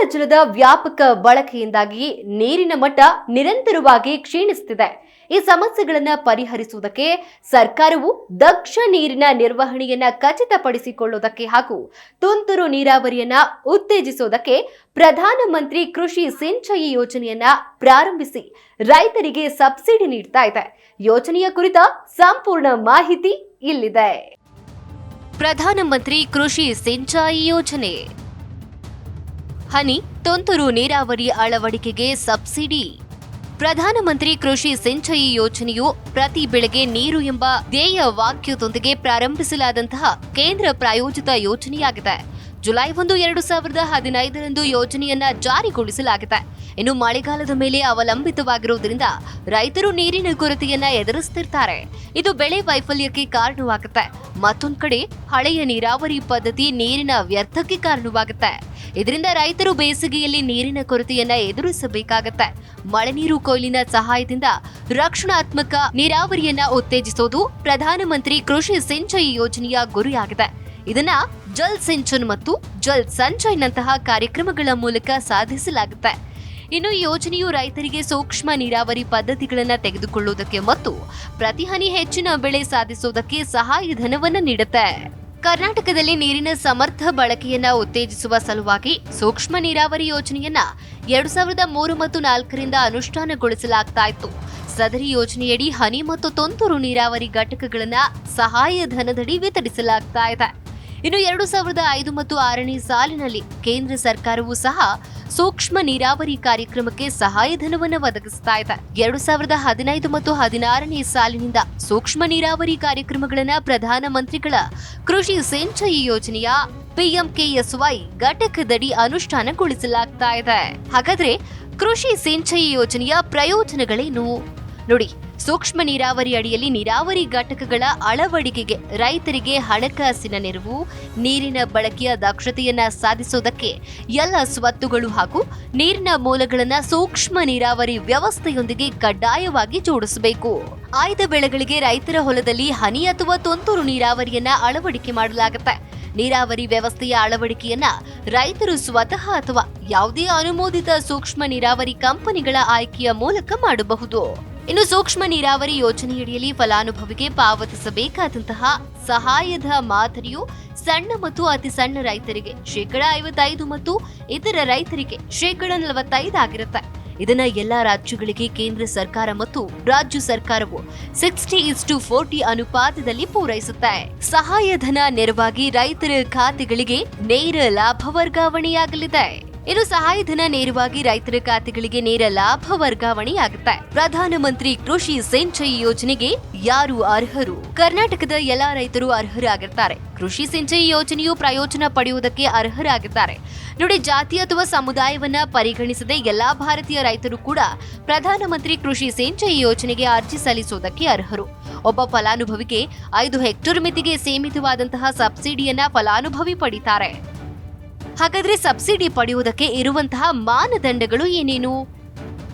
ಅಂತರ್ಜಲದ ವ್ಯಾಪಕ ಬಳಕೆಯಿಂದಾಗಿ ನೀರಿನ ಮಟ್ಟ ನಿರಂತರವಾಗಿ ಕ್ಷೀಣಿಸುತ್ತಿದೆ. ಈ ಸಮಸ್ಯೆಗಳನ್ನು ಪರಿಹರಿಸುವುದಕ್ಕೆ ಸರ್ಕಾರವು ದಕ್ಷ ನೀರಿನ ನಿರ್ವಹಣೆಯನ್ನ ಖಚಿತಪಡಿಸಿಕೊಳ್ಳುವುದಕ್ಕೆ ಹಾಗೂ ತುಂತುರು ನೀರಾವರಿಯನ್ನ ಉತ್ತೇಜಿಸುವುದಕ್ಕೆ ಪ್ರಧಾನಮಂತ್ರಿ ಕೃಷಿ ಸಿಂಚಯಿ ಯೋಜನೆಯನ್ನ ಪ್ರಾರಂಭಿಸಿ ರೈತರಿಗೆ ಸಬ್ಸಿಡಿ ನೀಡ್ತಾ ಇದೆ. ಯೋಜನೆಯ ಕುರಿತ ಸಂಪೂರ್ಣ ಮಾಹಿತಿ ಇಲ್ಲಿದೆ. ಪ್ರಧಾನಮಂತ್ರಿ ಕೃಷಿ ಸಿಂಚಾಯಿ ಯೋಜನೆ. ಹನಿ, ತುಂತುರು ನೀರಾವರಿ ಅಳವಡಿಕೆಗೆ ಸಬ್ಸಿಡಿ. ಪ್ರಧಾನಮಂತ್ರಿ ಕೃಷಿ ಸಿಂಚಯಿ ಯೋಜನೆಯು ಪ್ರತಿ ಬೆಳೆಗೆ ನೀರು ಎಂಬ ಧ್ಯೇಯ ವಾಕ್ಯದೊಂದಿಗೆ ಪ್ರಾರಂಭಿಸಲಾದಂತಹ ಕೇಂದ್ರ ಪ್ರಾಯೋಜಿತ ಯೋಜನೆಯಾಗಿದೆ. ಜುಲೈ ಒಂದು, ಎರಡು ಸಾವಿರದ ಹದಿನೈದರಂದು ಯೋಜನೆಯನ್ನ ಜಾರಿಗೊಳಿಸಲಾಗಿದೆ. ಇನ್ನು ಮಳೆಗಾಲದ ಮೇಲೆ ಅವಲಂಬಿತವಾಗಿರುವುದರಿಂದ ರೈತರು ನೀರಿನ ಕೊರತೆಯನ್ನ ಎದುರಿಸ್ತಿರ್ತಾರೆ. ಇದು ಬೆಳೆ ವೈಫಲ್ಯಕ್ಕೆ ಕಾರಣವಾಗುತ್ತೆ. ಮತ್ತೊಂದು ಕಡೆ, ಹಳೆಯ ನೀರಾವರಿ ಪದ್ಧತಿ ನೀರಿನ ವ್ಯರ್ಥಕ್ಕೆ ಕಾರಣವಾಗುತ್ತೆ. ಇದರಿಂದ ರೈತರು ಬೇಸಿಗೆಯಲ್ಲಿ ನೀರಿನ ಕೊರತೆಯನ್ನ ಎದುರಿಸಬೇಕಾಗತ್ತೆ. ಮಳೆ ನೀರು ಕೊಯ್ಲಿನ ಸಹಾಯದಿಂದ ರಕ್ಷಣಾತ್ಮಕ ನೀರಾವರಿಯನ್ನ ಉತ್ತೇಜಿಸೋದು ಪ್ರಧಾನಮಂತ್ರಿ ಕೃಷಿ ಸಿಂಚಯಿ ಯೋಜನೆಯ ಗುರಿಯಾಗಿದೆ. ಇದನ್ನ ಜಲ್ ಸಿಂಚನ್ ಮತ್ತು ಜಲ್ ಸಂಚಯ್ನಂತಹ ಕಾರ್ಯಕ್ರಮಗಳ ಮೂಲಕ ಸಾಧಿಸಲಾಗುತ್ತೆ. ಇನ್ನು ಈ ಯೋಜನೆಯು ರೈತರಿಗೆ ಸೂಕ್ಷ್ಮ ನೀರಾವರಿ ಪದ್ಧತಿಗಳನ್ನು ತೆಗೆದುಕೊಳ್ಳುವುದಕ್ಕೆ ಮತ್ತು ಪ್ರತಿ ಹನಿ ಹೆಚ್ಚಿನ ಬೆಳೆ ಸಾಧಿಸುವುದಕ್ಕೆ ಸಹಾಯಧನವನ್ನು ನೀಡುತ್ತೆ. ಕರ್ನಾಟಕದಲ್ಲಿ ನೀರಿನ ಸಮರ್ಥ ಬಳಕೆಯನ್ನ ಉತ್ತೇಜಿಸುವ ಸಲುವಾಗಿ ಸೂಕ್ಷ್ಮ ನೀರಾವರಿ ಯೋಜನೆಯನ್ನ ಎರಡು ಸಾವಿರದ ಮೂರು ಮತ್ತು ನಾಲ್ಕರಿಂದ ಅನುಷ್ಠಾನಗೊಳಿಸಲಾಗ್ತಾ ಇತ್ತು. ಸದರಿ ಯೋಜನೆಯಡಿ ಹನಿ ಮತ್ತು ತುಂತುರು ನೀರಾವರಿ ಘಟಕಗಳನ್ನ ಸಹಾಯಧನದಡಿ ವಿತರಿಸಲಾಗ್ತಾ ಇದೆ. ಇನ್ನು ಎರಡು ಸಾವಿರದ ಐದು ಮತ್ತು ಆರನೇ ಸಾಲಿನಲ್ಲಿ ಕೇಂದ್ರ ಸರ್ಕಾರವು ಸಹ ಸೂಕ್ಷ್ಮ ನೀರಾವರಿ ಕಾರ್ಯಕ್ರಮಕ್ಕೆ ಸಹಾಯಧನವನ್ನು ಒದಗಿಸ್ತಾ ಇದೆ. ಎರಡು ಸಾವಿರದ ಹದಿನೈದು ಮತ್ತು ಹದಿನಾರನೇ ಸಾಲಿನಿಂದ ಸೂಕ್ಷ್ಮ ನೀರಾವರಿ ಕಾರ್ಯಕ್ರಮಗಳನ್ನು ಪ್ರಧಾನಮಂತ್ರಿಗಳ ಕೃಷಿ ಸಿಂಚಯಿ ಯೋಜನೆಯ ಪಿಎಂಕೆಎಸ್ವೈ ಘಟಕದಡಿ ಅನುಷ್ಠಾನಗೊಳಿಸಲಾಗ್ತಾ ಇದೆ. ಹಾಗಾದ್ರೆ ಕೃಷಿ ಸಿಂಚಯಿ ಯೋಜನೆಯ ಪ್ರಯೋಜನಗಳೇನು? ನೋಡಿ ಸೂಕ್ಷ್ಮ ನೀರಾವರಿ ಅಡಿಯಲ್ಲಿ ನೀರಾವರಿ ಘಟಕಗಳ ಅಳವಡಿಕೆಗೆ ರೈತರಿಗೆ ಹಣಕಾಸಿನ ನೆರವು, ನೀರಿನ ಬಳಕೆಯ ದಕ್ಷತೆಯನ್ನ ಸಾಧಿಸುವುದಕ್ಕೆ ಎಲ್ಲ ಸ್ವತ್ತುಗಳು ಹಾಗೂ ನೀರಿನ ಮೂಲಗಳನ್ನ ಸೂಕ್ಷ್ಮ ನೀರಾವರಿ ವ್ಯವಸ್ಥೆಯೊಂದಿಗೆ ಕಡ್ಡಾಯವಾಗಿ ಜೋಡಿಸಬೇಕು. ಆಯ್ದ ಬೆಳೆಗಳಿಗೆ ರೈತರ ಹೊಲದಲ್ಲಿ ಹನಿ ಅಥವಾ ತುಂತುರು ನೀರಾವರಿಯನ್ನ ಅಳವಡಿಕೆ ಮಾಡಲಾಗುತ್ತೆ. ನೀರಾವರಿ ವ್ಯವಸ್ಥೆಯ ಅಳವಡಿಕೆಯನ್ನ ರೈತರು ಸ್ವತಃ ಅಥವಾ ಯಾವುದೇ ಅನುಮೋದಿತ ಸೂಕ್ಷ್ಮ ನೀರಾವರಿ ಕಂಪನಿಗಳ ಆಯ್ಕೆಯ ಮೂಲಕ ಮಾಡಬಹುದು. ಇನ್ನು ಸೂಕ್ಷ್ಮ ನೀರಾವರಿ ಯೋಜನೆಯಡಿಯಲ್ಲಿ ಫಲಾನುಭವಿಗೆ ಪಾವತಿಸಬೇಕಾದಂತಹ ಸಹಾಯದ ಮಾದರಿಯು ಸಣ್ಣ ಮತ್ತು ಅತಿ ಸಣ್ಣ ರೈತರಿಗೆ ಶೇಕಡ ಐವತ್ತೈದು ಮತ್ತು ಇತರ ರೈತರಿಗೆ ಶೇಕಡ ನಲವತ್ತೈದಾಗಿರುತ್ತೆ ಇದನ್ನ ಎಲ್ಲಾ ರಾಜ್ಯಗಳಿಗೆ ಕೇಂದ್ರ ಸರ್ಕಾರ ಮತ್ತು ರಾಜ್ಯ ಸರ್ಕಾರವು ಸಿಕ್ಸ್ಟಿ ಇಸ್ ಟು ಫೋರ್ಟಿ ಅನುಪಾತದಲ್ಲಿ ಪೂರೈಸುತ್ತೆ. ಸಹಾಯಧನ ನೆರವಾಗಿ ರೈತರ ಖಾತೆಗಳಿಗೆ ನೇರ ಲಾಭ ವರ್ಗಾವಣೆಯಾಗಲಿದೆ. ಇನ್ನು ಸಹಾಯಧನ ನೇರವಾಗಿ ರೈತರ ಖಾತೆಗಳಿಗೆ ನೇರ ಲಾಭ ವರ್ಗಾವಣೆಯಾಗುತ್ತೆ. ಪ್ರಧಾನಮಂತ್ರಿ ಕೃಷಿ ಸಿಂಚಯಿ ಯೋಜನೆಗೆ ಯಾರು ಅರ್ಹರು? ಕರ್ನಾಟಕದ ಎಲ್ಲಾ ರೈತರು ಅರ್ಹರಾಗಿರ್ತಾರೆ. ಕೃಷಿ ಸಿಂಚಯಿ ಯೋಜನೆಯು ಪ್ರಯೋಜನ ಪಡೆಯುವುದಕ್ಕೆ ಅರ್ಹರಾಗಿದ್ದಾರೆ. ನೋಡಿ, ಜಾತಿ ಅಥವಾ ಸಮುದಾಯವನ್ನ ಪರಿಗಣಿಸದೆ ಎಲ್ಲಾ ಭಾರತೀಯ ರೈತರು ಕೂಡ ಪ್ರಧಾನಮಂತ್ರಿ ಕೃಷಿ ಸಿಂಚಯಿ ಯೋಜನೆಗೆ ಅರ್ಜಿ ಸಲ್ಲಿಸುವುದಕ್ಕೆ ಅರ್ಹರು. ಒಬ್ಬ ಫಲಾನುಭವಿಗೆ ಐದು ಹೆಕ್ಟೇರ್ ಮಿತಿಗೆ ಸೀಮಿತವಾದಂತಹ ಸಬ್ಸಿಡಿಯನ್ನ ಫಲಾನುಭವಿ ಪಡಿತಾರೆ. ಹಾಗಾದ್ರೆ ಸಬ್ಸಿಡಿ ಪಡೆಯುವುದಕ್ಕೆ ಇರುವಂತಹ ಮಾನದಂಡಗಳು ಏನೇನು?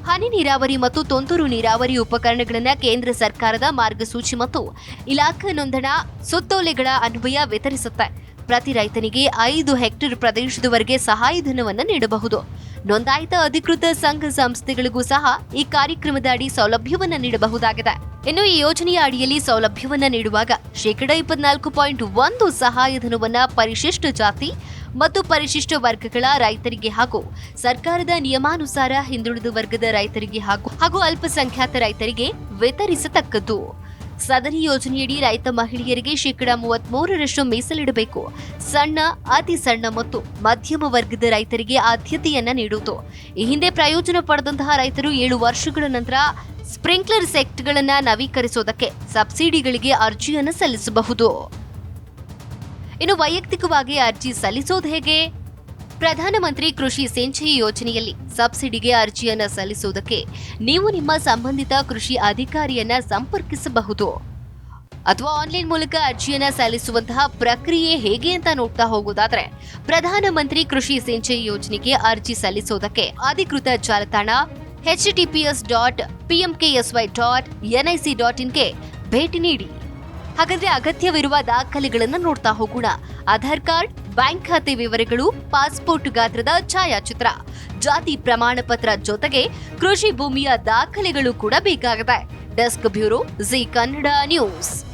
ಹನಿ ನೀರಾವರಿ ಮತ್ತು ತುಂತುರು ನೀರಾವರಿ ಉಪಕರಣಗಳನ್ನು ಕೇಂದ್ರ ಸರ್ಕಾರದ ಮಾರ್ಗಸೂಚಿ ಮತ್ತು ಇಲಾಖಾ ನೋಂದಣ ಸುತ್ತೋಲೆಗಳ ಅನ್ವಯ ವಿತರಿಸುತ್ತೆ. ಪ್ರತಿ ರೈತನಿಗೆ ಐದು ಹೆಕ್ಟೇರ್ ಪ್ರದೇಶದವರೆಗೆ ಸಹಾಯಧನವನ್ನು ನೀಡಬಹುದು. ನೋಂದಾಯಿತ ಅಧಿಕೃತ ಸಂಘ ಸಂಸ್ಥೆಗಳಿಗೂ ಸಹ ಈ ಕಾರ್ಯಕ್ರಮದ ಅಡಿ ಸೌಲಭ್ಯವನ್ನು ನೀಡಬಹುದಾಗಿದೆ. ಇನ್ನು ಈ ಯೋಜನೆಯ ಅಡಿಯಲ್ಲಿ ಸೌಲಭ್ಯವನ್ನು ನೀಡುವಾಗ ಶೇಕಡಾ ಇಪ್ಪತ್ನಾಲ್ಕು ಪಾಯಿಂಟ್ ಒಂದು ಸಹಾಯಧನವನ್ನು ಪರಿಶಿಷ್ಟ ಜಾತಿ ಮತ್ತು ಪರಿಶಿಷ್ಟ ವರ್ಗಗಳ ರೈತರಿಗೆ ಹಾಗೂ ಸರ್ಕಾರದ ನಿಯಮಾನುಸಾರ ಹಿಂದುಳಿದ ವರ್ಗದ ರೈತರಿಗೆ ಹಾಗೂ ಹಾಗೂ ಅಲ್ಪಸಂಖ್ಯಾತ ರೈತರಿಗೆ ವಿತರಿಸತಕ್ಕದ್ದು. ಸದರಿ ಯೋಜನೆಯಡಿ ರೈತ ಮಹಿಳೆಯರಿಗೆ ಶೇಕಡ ಮೂವತ್ತ್ ಮೂರರಷ್ಟು ಮೀಸಲಿಡಬೇಕು. ಸಣ್ಣ, ಅತಿ ಸಣ್ಣ ಮತ್ತು ಮಧ್ಯಮ ವರ್ಗದ ರೈತರಿಗೆ ಆದ್ಯತೆಯನ್ನ ನೀಡುವುದು. ಈ ಹಿಂದೆ ಪ್ರಯೋಜನ ಪಡೆದಂತಹ ರೈತರು ಏಳು ವರ್ಷಗಳ ನಂತರ ಸ್ಪ್ರಿಂಕ್ಲರ್ ಸೆಕ್ಟ್ಗಳನ್ನ ನವೀಕರಿಸುವುದಕ್ಕೆ ಸಬ್ಸಿಡಿಗಳಿಗೆ ಅರ್ಜಿಯನ್ನು ಸಲ್ಲಿಸಬಹುದು. ಇನ್ನು ವೈಯಕ್ತಿಕವಾಗಿ ಅರ್ಜಿ ಸಲ್ಲಿಸೋದು ಹೇಗೆ? ಪ್ರಧಾನಮಂತ್ರಿ ಕೃಷಿ ಸಿಂಚಯಿ ಯೋಜನೆಯಲ್ಲಿ ಸಬ್ಸಿಡಿಗೆ ಅರ್ಜಿಯನ್ನ ಸಲ್ಲಿಸುವುದಕ್ಕೆ ನೀವು ನಿಮ್ಮ ಸಂಬಂಧಿತ ಕೃಷಿ ಅಧಿಕಾರಿಯನ್ನ ಸಂಪರ್ಕಿಸಬಹುದು. ಅಥವಾ ಆನ್ಲೈನ್ ಮೂಲಕ ಅರ್ಜಿಯನ್ನ ಸಲ್ಲಿಸುವಂತಹ ಪ್ರಕ್ರಿಯೆ ಹೇಗೆ ಅಂತ ನೋಡ್ತಾ ಹೋಗೋದಾದ್ರೆ, ಪ್ರಧಾನಮಂತ್ರಿ ಕೃಷಿ ಸಿಂಚಯಿ ಯೋಜನೆಗೆ ಅರ್ಜಿ ಸಲ್ಲಿಸೋದಕ್ಕೆ ಅಧಿಕೃತ ಜಾಲತಾಣ HTTPS dot PMKSY dot NIC dot ಇನ್ಗೆ ಭೇಟಿ ನೀಡಿ. ಹಾಗಾದ್ರೆ ಅಗತ್ಯವಿರುವ ದಾಖಲೆಗಳನ್ನು ನೋಡ್ತಾ ಹೋಗೋಣ. ಆಧಾರ್ ಕಾರ್ಡ್, ಬ್ಯಾಂಕ್ ಖಾತೆ ವಿವರಗಳು, ಪಾಸ್ಪೋರ್ಟ್ ಗಾತ್ರದ ಛಾಯಾಚಿತ್ರ. ಜಾತಿ ಪ್ರಮಾಣ ಪತ್ರ ಜೊತೆಗೆ ಕೃಷಿ ಭೂಮಿಯ ದಾಖಲೆಗಳು ಕೂಡ ಬೇಕಾಗಿದೆ desk bureau Zee Kannada news.